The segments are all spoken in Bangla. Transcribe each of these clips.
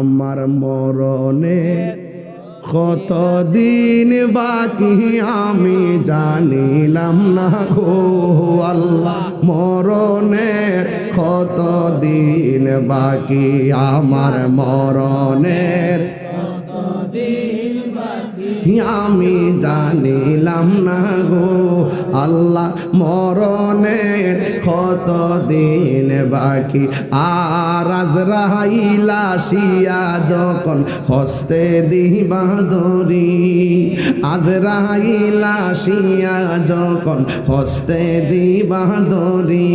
আমার মরণে কতদিন বাকি আমি জানিলাম না গো আল্লাহ। মরণের কতদিন বাকি আমার মরণের আমি জানিলাম না গো আল্লাহ মরণের কত দিন বাকি? আর আজরাইলা শিয়া যখন হস্তে দিবা দরি আজরাইলা শিয়া যখন হস্তে দিবা দরি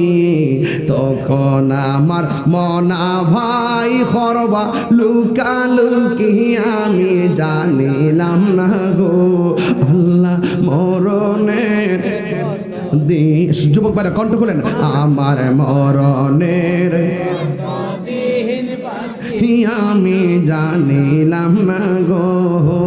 তখন আমার মনা ভাই খরবা লুকালুকি আমি জানিলাম না গো। দেশ। যুবক ভাইরা, কণ্ঠ খুলেন। আমার মরণের আমি জানিলাম না গো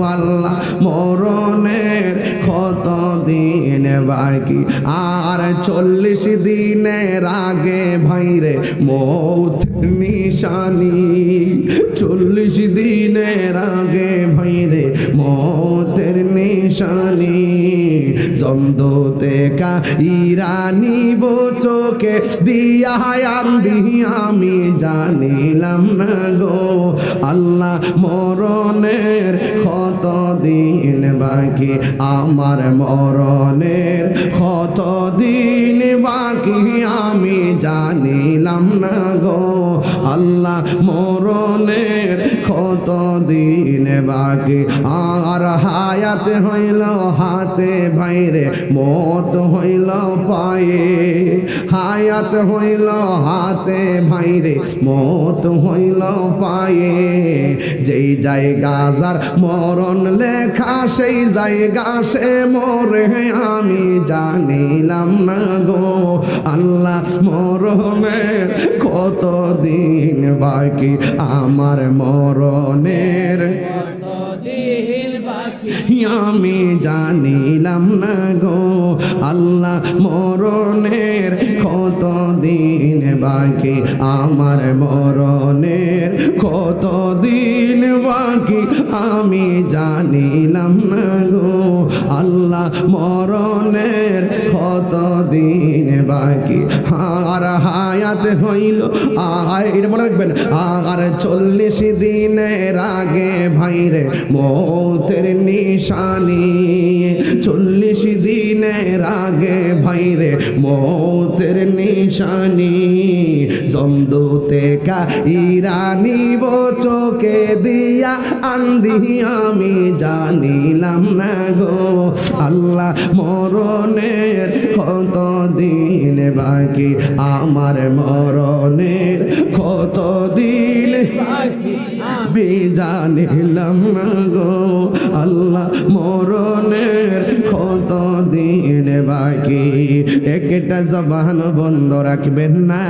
আল্লাহ, মরণের কত দিন বাকি? আর চল্লিশ দিনের আগে ভাইরে মৌত নিশানি। চল্লিশ দিনের আগে ভাইরে মতের নিশানি জমদোতে কা ইরানি চোখে দিয়া আন্দি আমি জানিলাম না গো। আল্লাহ মরণের কত দিন বাকি, আমার মরণের কত দিন বাকি, আমি জানিলাম না গো। আল্লাহ মরণের কত দিন বাকি? আর হায়াত হইল হাতে ভাইরে মত হইল পায়ে। হায়াত হইল হাতে ভাইরে, মত হইল পায়ে। যেই জায়গা যার মরণ লেখা, সেই জায়গা সে মরে, আমি জানিলাম না গো। আল্লাহ মরণের কত দিন বাকি? আমার মরণের আমি জানিলাম না গো। আল্লাহ মরণের কত দিন বাকি? আমার মরণের কত দিন বাকি? আমি জানিলাম না গো, আল্লাহ মরণের কত দিন বাকি? আর হায়াত হইল আর এটা মনে রাখবেন আর চল্লিশ দিনের আগে ভাইরে মৌতের নিশানি। চল্লিশ দিনের আগে ভাইরে মৌতের নিশানি, জমদুতে কা ইরানি চোখে দিয়া আন্দি আমি জানিলাম না গো। আল্লাহ মরণের কত দিন বাকি, আমার মরণের কত দিন জানিলাম না গো। একটা জবান বন্ধ রাখবেন না।